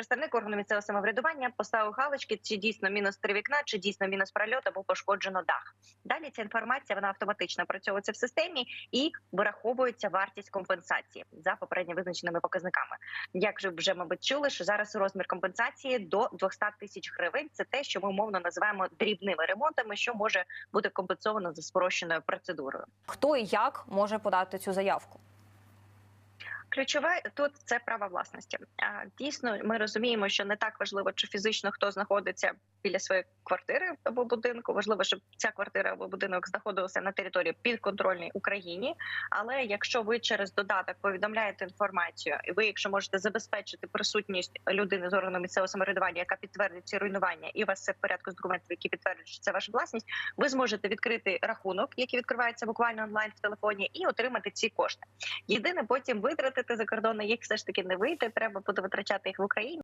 представник органу місцевого самоврядування поставив галочки, чи дійсно мінус три вікна, чи дійсно мінус прольот або пошкоджено дах. Далі ця інформація вона автоматично опрацьовується в системі і вираховується вартість компенсації за попередньо визначеними показниками. Як же вже мабуть чули, що зараз розмір компенсації до 200 тисяч гривень. Це те, що ми умовно називаємо дрібними ремонтами, що може бути компенсовано за спрощеною процедурою. Хто і як може подати цю заявку? Ключове тут це право власності. Дійсно, ми розуміємо, що не так важливо, чи фізично хто знаходиться біля своєї квартири або будинку. Важливо, щоб ця квартира або будинок знаходилася на території підконтрольній Україні. Але якщо ви через додаток повідомляєте інформацію, і ви, якщо можете забезпечити присутність людини з органу місцевого самоврядування, яка підтвердить ці руйнування, і у вас все в порядку з документів, які підтверджують, що це ваша власність, ви зможете відкрити рахунок, який відкривається буквально онлайн в телефоні, і отримати ці кошти. Єдине потім витратити за кордони їх все ж таки не вийде. Треба буде витрачати їх в Україні.